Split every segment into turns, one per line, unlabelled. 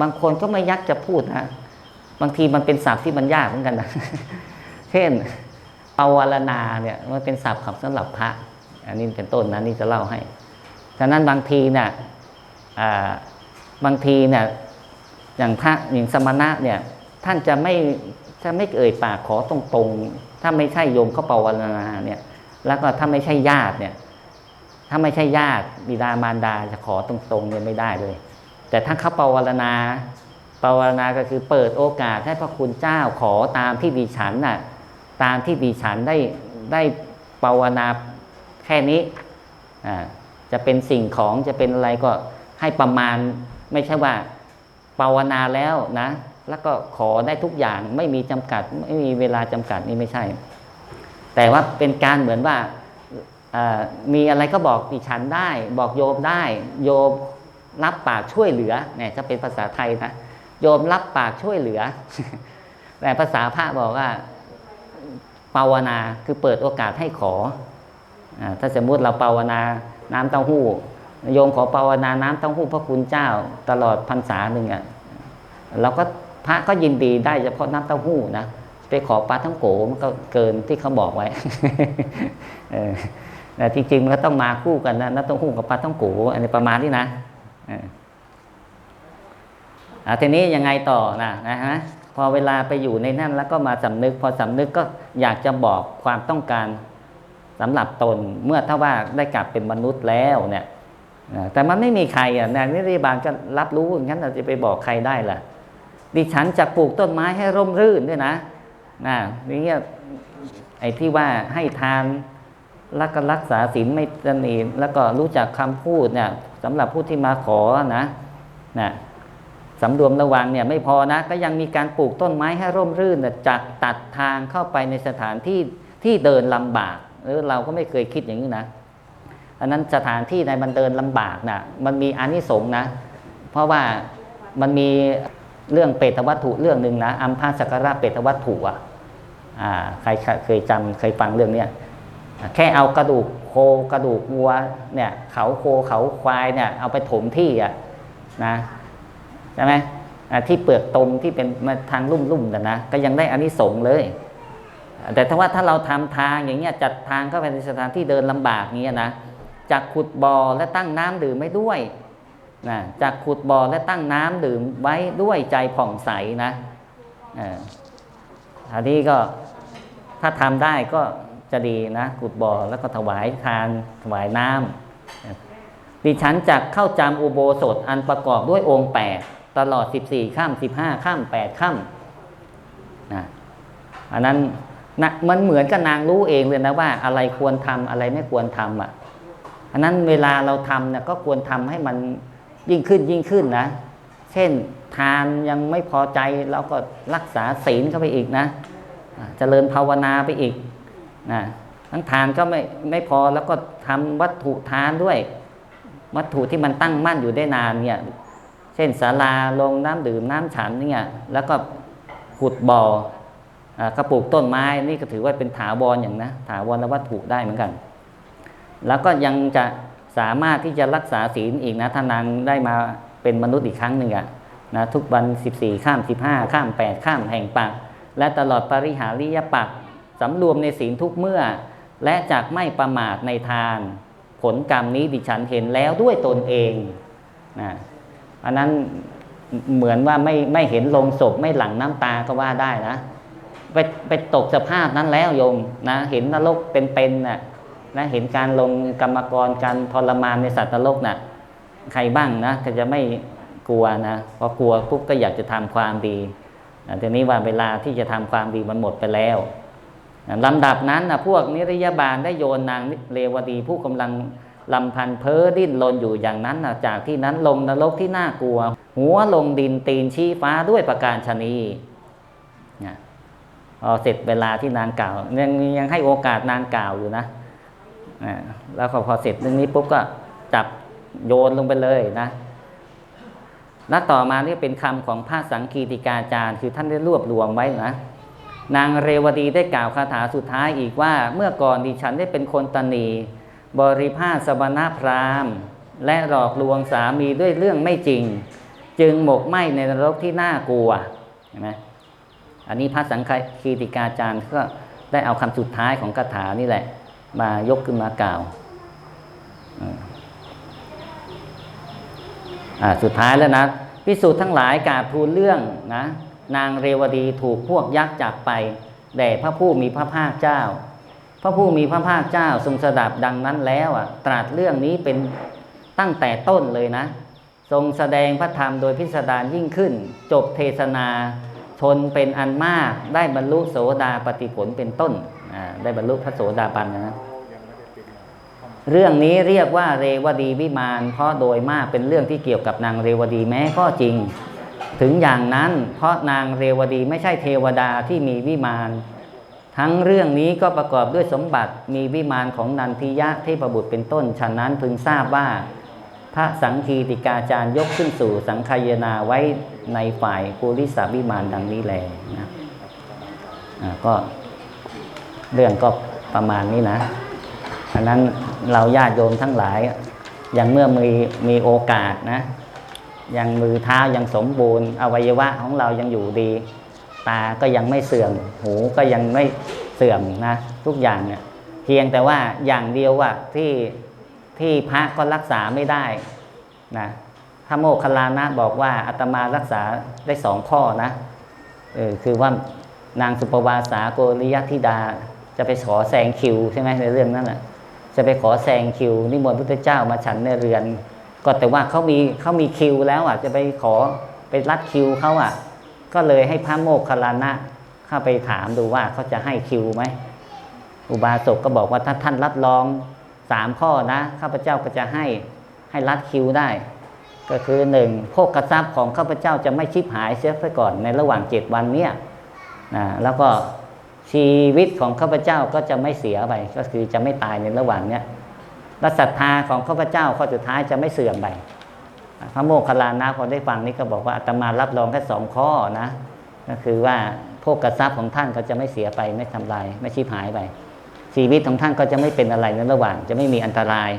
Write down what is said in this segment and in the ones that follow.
บางคนก็ไม่ยักจะพูดนะบางทีมันเป็นศัพท์ที่มันยากเหมือนกันนะเช่นปวารณาเนี่ยมันเป็นศัพท์ของสำหรับพระ อันนี้เป็นต้นนะนี่จะเล่าให้ฉะนั้นบางทีเนี่ยบางทีเนี่ยอย่างพระอย่างสมณะเนี่ยท่านจะไม่จะไม่เอ่ยปากขอตรงๆ ถ้าไม่ใช่โยมเขาปวารณาเนี่ย แล้วก็ถ้าไม่ใช่ญาติเนี่ย ถ้าไม่ใช่ญาติบิดามารดาจะขอตรงๆเนี่ยไม่ได้เลย แต่ถ้าเขาปวารณาปวารณาก็คือเปิดโอกาสให้พระคุณเจ้าขอตามที่ดิฉันน่ะตามที่ดิฉันได้ได้ปวารณาแค่นี้อ่าจะเป็นสิ่งของจะเป็นอะไรก็ให้ประมาณไม่ใช่ว่าปวารณาแล้วนะ แล้วก็ขอได้ทุกอย่างไม่มีจำกัด ไม่มีเวลาจำกัดนี่ไม่ใช่ แต่ว่าเป็นการเหมือนว่าอ่อมีอะไรก็บอกดิฉันได้ บอกโยมได้ โยม รับปากช่วยเหลือเนี่ยจะเป็นภาษาไทยนะโยมรับปากช่วยเหลือ แต่ภาษาพระบอกว่าภาวนาคือเปิดโอกาสให้ขออถ้าสมมุติเราภาวนาน้ำเต้าหู้โยมขอภาวนาน้ำเต้าหู้พระคุณเจ้าตลอดพรรษาหนึ่งอะเราก็พระก็ยินดีได้เฉพาะน้ำเต้าหู้นะไปขอปลาทั้งโกมันก็เกินที่เขาบอกไว้แต่จริงๆมันก็ต้องมาคู่กันนะน้ำเต้าหู้กับปลาทั้งโกอันนี้ประมาณนี้นะ เอออ่าทีนี้ยังไงต่อนะนะฮะพอเวลาไปอยู่ในนั่นแล้วก็มาสำนึก พอสำนึกก็อยากจะบอกความต้องการสำหรับตนเมื่อถ้าว่าได้กลับเป็นมนุษย์แล้วเนี่ยแต่มันไม่มีใครอะนางนิริบาลก็รับรู้อย่างนั้นเราจะไปบอกใครได้ล่ะ ดิฉันจะปลูกต้นไม้ให้ร่มรื่นด้วยนะนะนี่เงี้ยไอ้ที่ว่าให้ทาน แล้วก็รักษาศีลไม่ตนีแล้วก็รู้จักคำพูดเนี่ยสำหรับผู้ที่มาขอนะนะสำรวมระวังเนี่ยไม่พอนะ ก็ยังมีการปลูกต้นไม้ให้ร่มรื่นนะจากตัดทางเข้าไปในสถานที่ที่เดินลำบากเออเราก็ไม่เคยคิดอย่างนี้นะอันนั้นสถานที่ในมันเดินลำบากนะมันมีอานิสงส์นะ เพราะว่ามันมีเรื่องเปตวัตถุเรื่องหนึ่งนะอัมพาสักการะเปตวัตถุอะอ่าใครเคยจำเคยฟังเรื่องเนี้ย แค่เอากระดูกโคกระดูกวัวเนี่ยเขาโคเขาควายเนี่ยเอาไปถมที่อะนะใช่ไหมที่เปลือกตมที่เป็นมาทางลุ่มๆนะนะก็ยังได้อานิสงส์เลย แต่ถ้าว่าถ้าเราทำทางอย่างเงี้ยจัดทางเข้าไปในสถานที่เดินลำบากเงี้ยนะจากขุดบ่อและตั้งน้ำดื่มไม่ด้วยนะจากขุดบ่อและตั้งน้ำดื่มไว้ด้วยใจผ่องใสนะอออันนี้ก็ถ้าทำได้ก็ จะดีนะขุดบ่อแล้วก็ถวายทานถวายน้ำดิฉันจักเข้าจำอุโบสถอันประกอบด้วยองค์แปดตลอด 14 ข้าม 15 ข้าม 8 ข้ามนะอันนั้นนะมันเหมือนกับนางรู้เองเลยนะว่า อะไรควรทำอะไรไม่ควรทำอะอันนั้นเวลาเราทำเนี่ยก็ควรทำให้มันยิ่งขึ้นยิ่งขึ้นนะ เช่นทานยังไม่พอใจเราก็รักษาศีลเข้าไปอีกนะอ่าเจริญภาวนาไปอีก นะทั้งทานก็ไม่ไม่พอแล้วก็ทำวัตถุทานด้วย วัตถุที่มันตั้งมั่นอยู่ได้นานเนี่ย เช่นศาลาลงน้ำดื่มน้ำฉันเนี่ยแล้วก็ขุดบ่ออกระปลูกต้นไม้นี่ก็ถือว่าเป็นถาวรอย่างนะถาวรวัตถุได้เหมือนกัน แล้วก็ยังจะสามารถที่จะรักษาศีลอีกนะถ้านางได้มาเป็นมนุษย์อีกครั้งหนึ่งอะนะทุกวัน 14 ข้าม 15 ข้าม 8 ข้ามแห่งปักและตลอดปริหาริยปัก สำรวมในศีลทุกเมื่อ และจากไม่ประมาทในทาน ผลกรรมนี้ดิฉันเห็นแล้วด้วยตนเองนะอันนั้นเหมือนว่าไม่ไม่เห็นลงศพไม่หลั่งน้ำตาก็ว่าได้นะไปไปตกสภาพนั้นแล้วโยมนะเห็นนรกเป็นๆน่ะนะเห็นการลงกรรมกรการทรมานในสัตว์นรกน่ะใครบ้างนะก็จะไม่กลัวนะพอกลัวปุ๊บก็อยากจะทำความดีนะทีนี้ว่าเวลาที่จะทำความดีมันหมดไปแล้ว ลำดับนั้นนะพวกนิรยาบาลได้โยนนางเลวดีผู้กำลังลำพันเพ้อดิ้นรนอยู่อย่างนั้นนะจากที่นั้นลงนรกที่น่ากลัว หัวลงดินตีนชี้ฟ้าด้วยประการชนีพอเสร็จเวลาที่นางกล่าว ยังยังให้โอกาสนางกล่าวอยู่นะแล้วพอเสร็จเรื่องนี้ปุ๊บก็จับโยนลงไปเลยนะแล้วต่อมานี่เป็นคำของพระสังคีติกาจารย์ คือท่านได้รวบรวมไว้นะ นางเรวดีได้กล่าวคาถาสุดท้ายอีกว่า เมื่อก่อนดิฉันได้เป็นคนตนี บริภาสบนาพรามและหลอกลวงสามีด้วยเรื่องไม่จริง จึงหมกไหมในนรกที่น่ากลัวเห็นไหมอันนี้พระสังฆคีติกาจารย์ก็ได้เอาคำสุดท้ายของคาถานี่แหละ มายกขึ้นมากล่าวอ่าสุดท้ายแล้วนะพิสูจน์ทั้งหลายกาบทูลเรื่องนะ นางเรวดีถูกพวกยักษ์จับไปแด่พระผู้มีพระภาคเจ้า พระผู้มีพระภาคเจ้าทรงสดับดังนั้นแล้วอะตรัสเรื่องนี้เป็นตั้งแต่ต้นเลยนะ ทรงแสดงพระธรรมโดยพิสดารยิ่งขึ้น จบเทศนาชนเป็นอันมากได้บรรลุโสดาปฏิผลเป็นต้นอ่าได้บรรลุพระโสดาบันนะเรื่องนี้เรียกว่าเรวดีวิมานเพราะโดยมากเป็นเรื่องที่เกี่ยวกับนางเรวดีแม้ก็จริง ถึงอย่างนั้นเพราะนางเรวดีไม่ใช่เทวดาที่มีวิมานทั้งเรื่องนี้ก็ประกอบด้วยสมบัติมีวิมานของนันทิยะเทพบุตรเป็นต้น ฉะนั้นพึงทราบว่า พระสังคีติกาจารย์ยกขึ้นสู่สังคายนาไว้ในฝ่ายภูริสาวิมานดังนี้แลนะก็เรื่องก็ประมาณนี้นะอันนั้นเราญาติโยมทั้งหลายอยังเมื่อมีมีโอกาสนะ ยังมือเท้ายังสมบูรณ์ อวัยวะของเรายังอยู่ดี ตาก็ยังไม่เสื่อม หูก็ยังไม่เสื่อมนะทุกอย่างเนี่ยเพียงแต่ว่าอย่างเดียวว่าที่ที่พระก็รักษาไม่ได้นะพระโมคคัลลานะบอกว่าอาตมารักษาได้สองข้อนะเออคือว่านางสุปวาสาโกริยธิดา จะไปขอแซงคิวใช่ไหมในเรื่องนั้นแหะจะไปขอแซงคิวนิมนต์พุทธเจ้ามาฉันในเรือน ก็แต่ว่าเขามีเขามีคิวแล้วอะจะไปขอไปรัดคิวเขาอะ ก็เลยให้พระโมคคัลลานะเข้าไปถามดูว่าเขาจะให้คิวไหมอุบาสกก็บอกว่าถ้าท่านรับรองสามข้อนะข้าพเจ้าก็จะให้ให้รัดคิวได้ ก็คือหนึ่งโภคทรัพย์ของข้าพเจ้าจะไม่ชิบหายเสียไปก่อนในระหว่างเจ็ดวันเนี้ยนะแล้วก็ชีวิตของข้าพเจ้าก็จะไม่เสียไป ก็คือจะไม่ตายในระหว่างเนี้ย และศรัทธาของข้าพเจ้าข้อสุดท้ายจะไม่เสื่อมไปพระโมคคัลลานะพอได้ฟังนี้ก็บอกว่าอาตมารับรองแค่สองข้อนะก็คือว่าโภคทรัพย์ของท่านก็จะไม่เสียไปไม่ทำลายไม่ชิบหายไป ชีวิตของท่านก็จะไม่เป็นอะไรในระหว่าง จะไม่มีอันตราย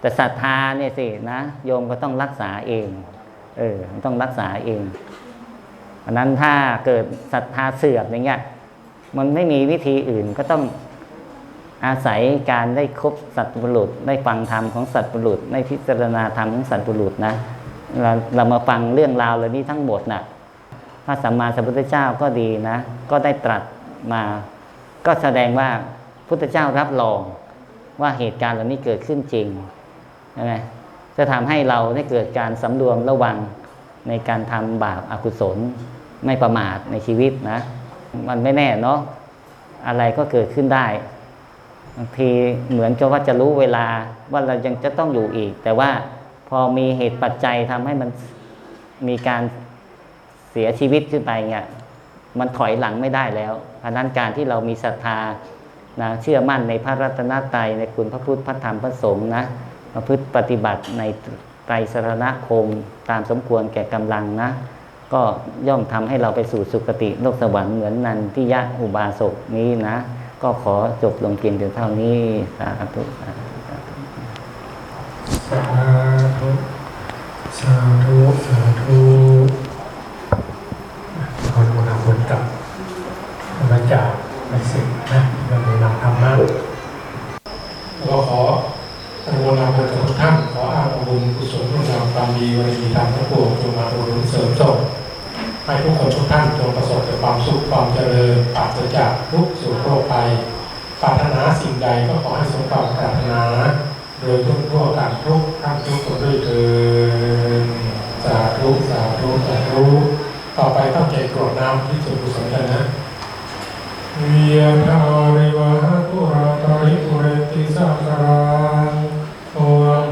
แต่ศรัทธาเนี่ยสินะโยมก็ต้องรักษาเองเออต้องรักษาเองอันนั้นถ้าเกิดศรัทธาเสื่อมอย่างเงี้ยมันไม่มีวิธีอื่นก็ต้อง อาศัยการได้คบสัตว์บุรุษ ได้ฟังธรรมของสัตว์บุรุษได้พิจารณาธรรมของสัตว์บุรุษนะเราเรามาฟังเรื่องราวเหล่านี้ทั้งหมดนะ่ะพระสัมมาสัมพุทธเจ้าก็ดีนะ ก็ได้ตรัสมา ก็แสดงว่าพุทธเจ้ารับรองว่าเหตุการณ์เหล่านี้เกิดขึ้นจริงใช่ไหมจะทำให้เราได้เกิดการสำรวมระวังในการทำบาปอากุศลไม่ประมาทในชีวิตนะ มันไม่แน่เนาะอะไรก็เกิดขึ้นได้ บางทีเหมือนกับว่าจะรู้เวลาว่าเรายังจะต้องอยู่อีก แต่ว่าพอมีเหตุปัจจัยทำให้มันมีการเสียชีวิตขึ้นไปเนี่ยมันถอยหลังไม่ได้แล้วเพราะนั้นการที่เรามีศรัทธานะเชื่อมั่นในพระรัตนตรัยในคุณพระพุทธพระธรรมพระสงฆ์นะประพฤติปฏิบัติในไตรสรณคมตามสมควรแก่กำลังนะ ก็ย่อมทำให้เราไปสู่สุคติโลกสวรรค์เหมือนนันทิยะอุบาสกนี้นะ ก็ขอจบลงเพียงเท่านี้สาธุสาธุสาธุ
สาธุสาธุสาธุขอดูนาบุญกับพระเจ้าในสิ่งนะเราในนามธรรมะเราขออนุโมทนาบุญกับทุกท่านขออาบุญกุศลคุณงามความดีวันดีธรรมทั้งปวงจงมาอุดหนุนเสริมส่ง ให้ทุกคนทุกท่านจงประสบแต่ความสุขความเจริญปราศจากทุกสุขโรคภัยปรารถนาสิ่งใดก็ขอให้สมความปรารถนาโดยทุกทั่วกันทุกท่านทุกคนด้วยเถิดสาธุสาธุสาธุต่อไปต้องใจกรวดน้ำที่จุดกุศลกันนะเวียนทาริวะปุราตริปุเรติสังรังโอ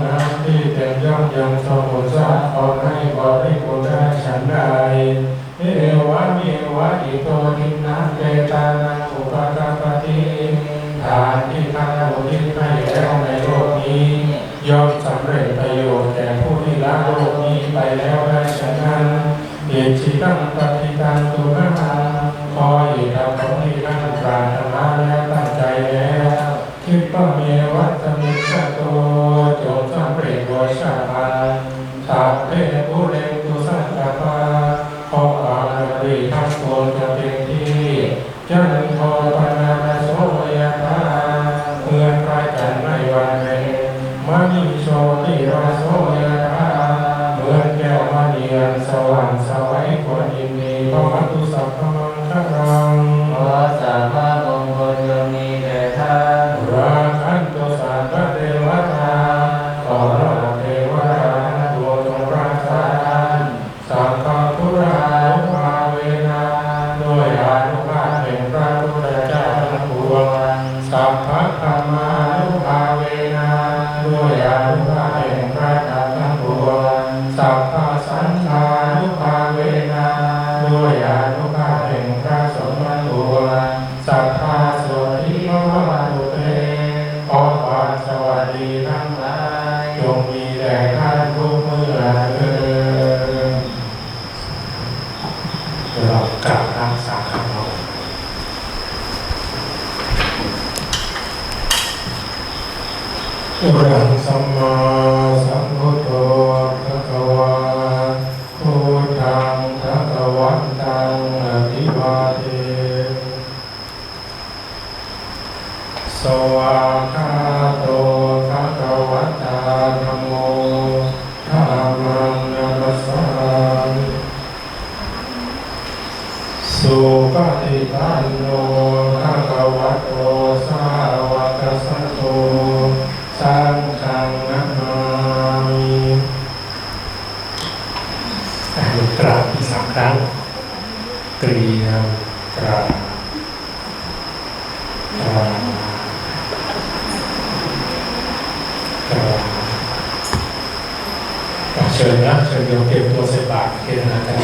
น้ำที่เต็มย่อมยังสมุทรสาขอให้บริบูรณ์ได้ฉันใด เอวะเมวะอิโตทินังเจตา กราบรักษาคำเปฏิปันโนภะคะวะโตสาวกสังโฆสังฆังนะมามิกราบอีกสามครั้งเตรียมกราบกราบก็เชิญนะเชิญโยมเก็บตัวใส่บาตรเทศนากัน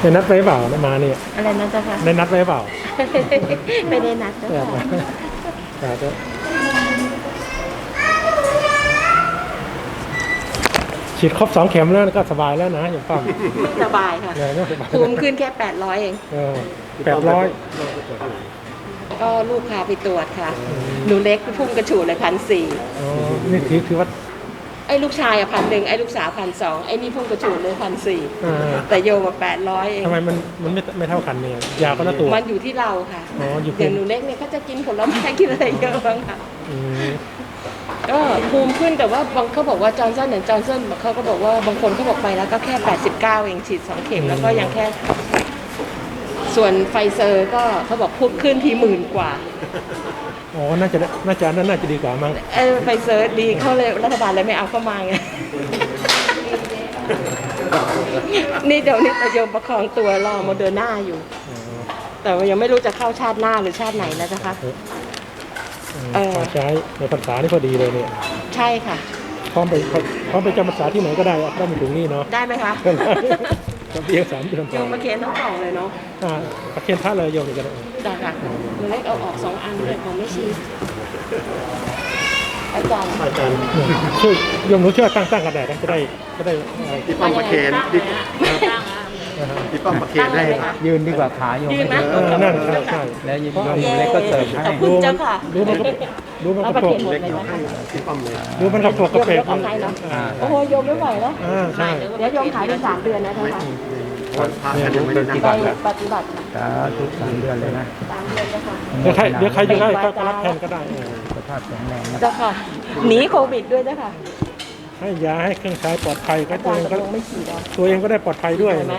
ได้นัดไว้เปล่าได้มาเนี่ย
อะไรนะเจ๊ะคะ
ได้นัดไว้เปล่า
ไม่ได้นัดเจ้า
แบบ
ค่ะ
แบบจะฉีดครบสองเข็มแล้วก็สบายแล้วนะอย่างป้อม
ไม่สบายค่ะ
เลยนะสบาย
ภูมิขึ้นแค่800เอง
เออแปดร้อย
ก็ลูกพาไปตรวจค่ะ หนูเล็กพุ่งกระฉูดเลยพันสี่
อ๋อนี่ถือถือว่า
ไอ้ลูกชายอะพันหนึ่งไอ้ลูกสาวพันสองไอ้นี่พุ่งกระฉูดเลยพันสี่
เออ
แต่โยมมาแปดร้อยเอง
ทำไมมันมันไม่ไม่เท่ากันเนี่ยยาก็ละตัว
มันอยู่ที่เราค่ะ
อ๋ออยู่
อ
เป็
ย่านงหนูเล็กเนี่ยเขาจะกินผลไม้กินอะไรเยอะบ้างค่ะ
อืม
ก็ภูมิขึ้นแต่ว่าบางเขาบอกว่าจอร์นสันเหมือนจอร์นสันเขาก็บอกว่าบางคนเขาบอกไปแล้วก็แค่ 89 เองฉีด 2 เข็มแล้วก็ยังแค่ ส่วนไฟเซอร์ก็เขาบอกพุ่งขึ้นทีหมื่นกว่า
อ๋อ น่าจะได้น่าจะอันนั้นน่าจะดีกว่ามั้ง
เออไฟเซอร์ดีเขาเลยรัฐบาลเลยไม่เอาเข้ามาไง นี่เดี๋ยวนี้ประโยมประคองตัวรอโมเดอร์นาอยู่
อ๋อ
แต่ว่ายังไม่รู้จะเข้าชาติหน้าหรือชาติไหนแล้วนะคะเออ
ขอใช้ในภาษานี่พอดีเลยเนี่ย
ใช่ค่ะ
พร้อมไปพร้อมไปจำภาษาที่ไหนก็ได้อะได้มาถึงนี่เนาะ
ได้ไหมคะ
จะเพียงสามเดือน
โยมมาเคนทั้งกล่องเลยเนาะ
อ่าประเคนท่าเลยโยมอีกกัน
ได้ค่ะหนูเล็กเอาออกสองอันเลยของไม่ชีอาจารย์
อาจารย์ช่วยโยมรู้ช่วยตั้งตั้งกระดาษนะจะได้จะได้อะไร
พี่ป้อมประเคนพี่ พี่ป้อมประเคนให้
ตั้งเลยไหมคะ
ยืนดีกว่าขาโยม
ยืนไหม
เออนั่นใช่ใช่
แล้วโยมเล็กก็เสิร์ฟให้
ขอบคุณเจ้าค่ะ
ดูมันก็ดูมัน
เอา
กระ
ประ
โปร
เคน
ง
หมดเลยนะคะ
พี่ป้อมเลย
ดูมันกระโปรงกระเปร
ย
ก
กเอาให้เนาะ
อ่า
โอ้โหโยมไม่ไหวแล้ว
อ่าใช่
เดี๋ยวโยมขายไปสามเดือนนะเจ้าค่ะ
วันพระท่านยังไม่ได้นั่ง
ไปปฏิบัติค่ะ
สาธุสามเดือนเลยนะ
สามเดือนเจ้าค่ะ
เดี๋ยวใครเดี๋ยวใครอยู่ใกล้ก็ก็รับแทนก็ได้เออ
สุขภาพแข็งแรงนะ
เจ้าค่ะ หนีโควิดด้วยเจ้าค่ะ
ให้ยาให้เครื่องใช้ปลอดภัยก็
อา
ตัว
จาร
เอ
ย์
งก็
ตกลงไม่ฉีดอะ
ตัวเองก็ได้ปลอดภัยด้วย
เห็นไหม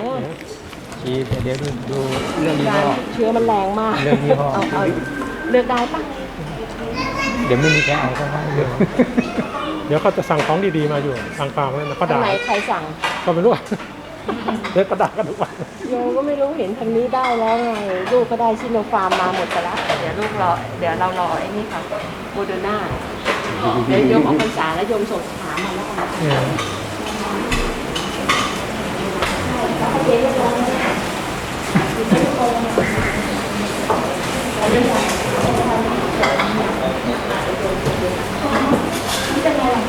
ชีดเดี๋ยวดูดูเรื่อง
อา
ยี่
จาร
ห้อ
ย์เชื้อมันแรงมาก
เรื่องยี่ห้อ
เอาเอาเลือกได้ปะ
เดี๋ยวไม่มีใครเอาเข้าให้เลย
เดี๋ยวเขาจะสั่งของดีๆมาอยู่สั่งฟาร์มแล้วนะเขา
ทาง
ด่า
ไหนใครสั่ง
ก็ไม่รู้อะเดี๋ยวก็ด่ากันทุกวัน
โยมก็ไม่รู้เห็นทางนี้ได้แล้วไงลูกก็ได้ชิโนฟาร์มมาหมดไปแล้วเดี๋ยวลูกรอเดี๋ยวเรารอไอ้นี่ค่ะโมเดอร์นา เดี๋ยวโยมออกพรรษาแล้วโยมส่งถามมาแล้วกัน
เอออะ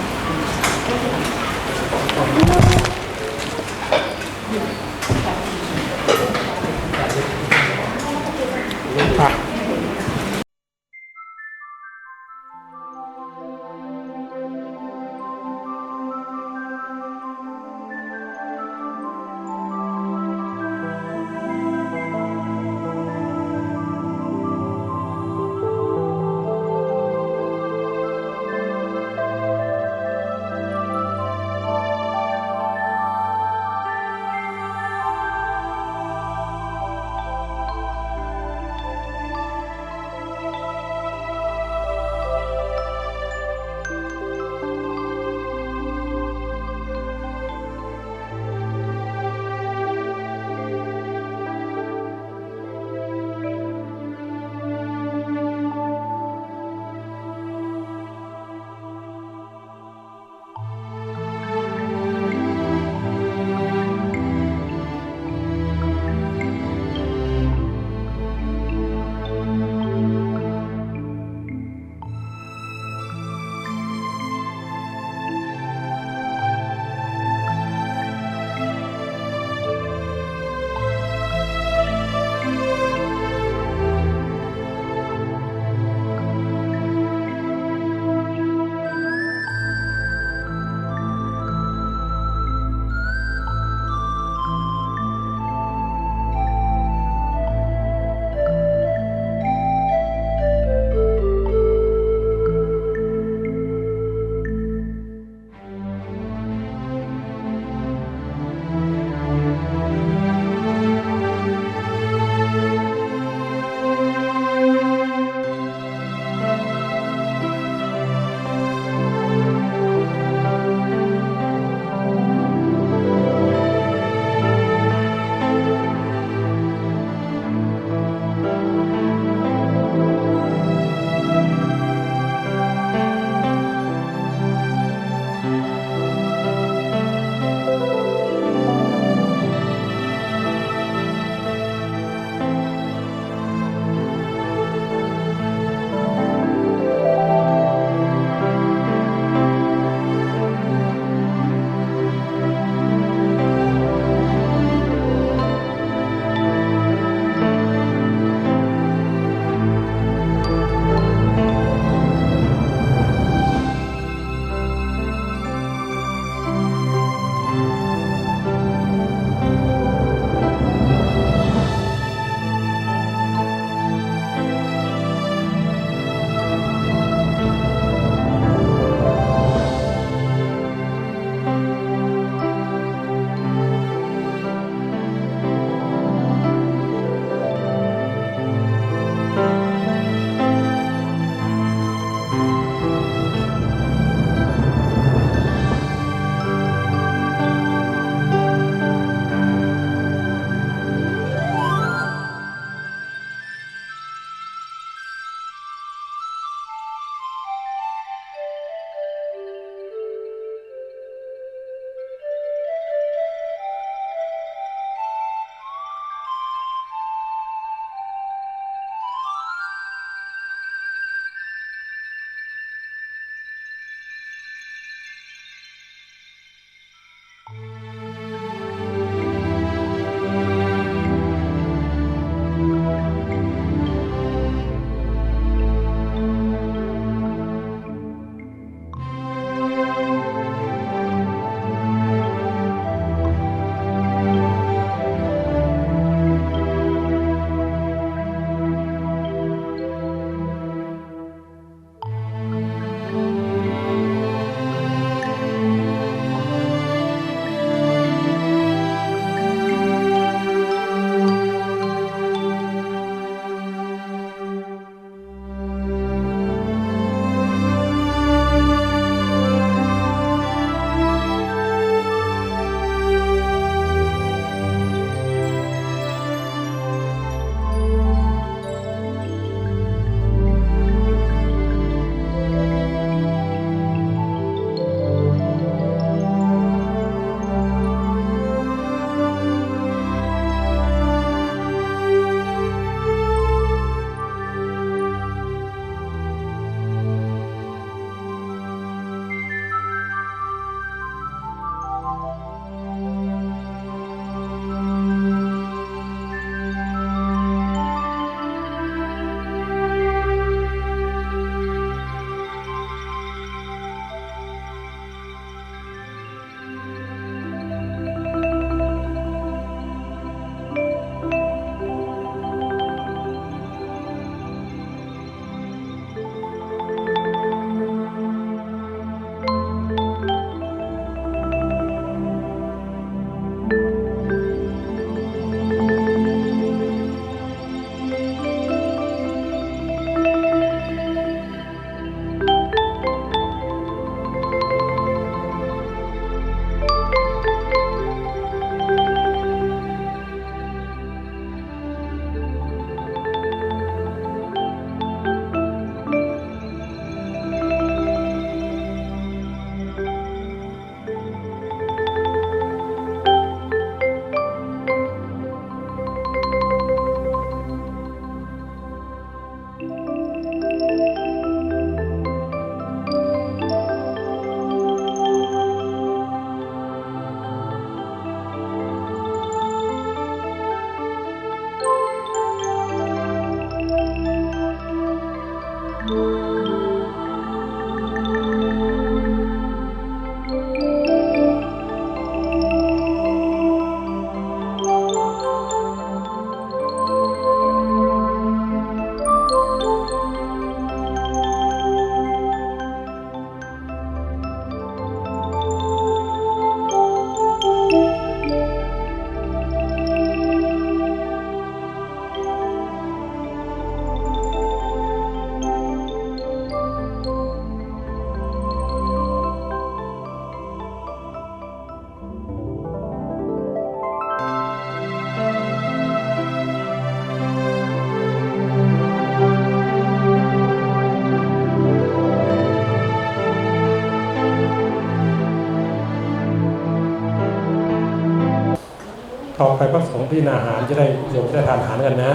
พระสงฆ์ที่นาอาหารจะได้โยมได้ทานอาหารกันนะ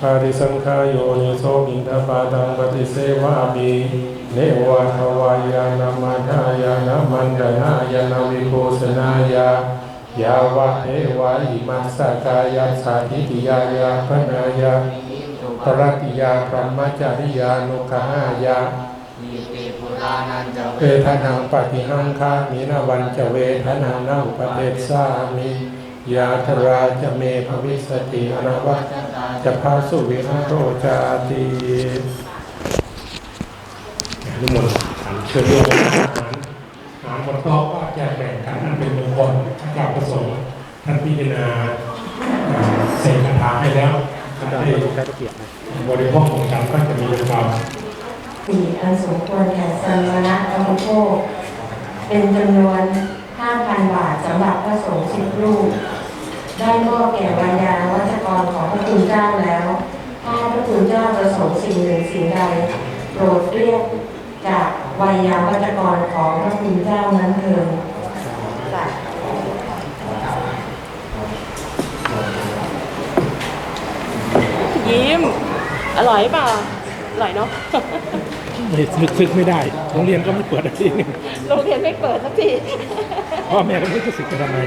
ปาริสังขายโยนิโสมิงทปาตังปฏิเสวามิเนวะทวายานามาทายานามันดานายานาวิโกสนายายาวะเทวะอิมัสสกายาสาธิติยายาพนายาปรติยาพรหมจาริยานุขหายา เวทนาปฏิหังคามินาวันจะเวทนานาอุปเทศสามิยาธราจะเมภวิสติอนาวัตจะพาสุวิหารโรจาตินิมนต์ขันเชิญโยมอาหารอาหารบนโต๊ะก็แจกแบ่งกันอันเป็นมงคลกราบประสงค์ท่านพิจารณาเอ่อเสกคาถาให้แล้วท่านได้
บนะ
บริโภคของกันก็จะมีความ
สี่อันสมควรแก่สมณะและอุปโภคเป็นจำนวน 5,000 บาทสำหรับพระสงฆ์สิบรูป ได้มอบแก่วายาวัจกรของพระคุณเจ้าแล้ว ถ้าพระคุณเจ้าประสงค์สิ่งหนึ่งสิ่งใด โปรดเรียกจากวายาวัจกรของพระคุณเจ้านั้นเถิด
ยิ้ม อร่อยเปล่าอร่อยเนาะ
ไม่นึกซึกไม่ได้โรงเรียนก็ไม่เปิดอะไรทีนึง
โรงเรียนไม่เปิดสักที
พ่อแม่ก็ไม่รู้จะสึกจะทำไม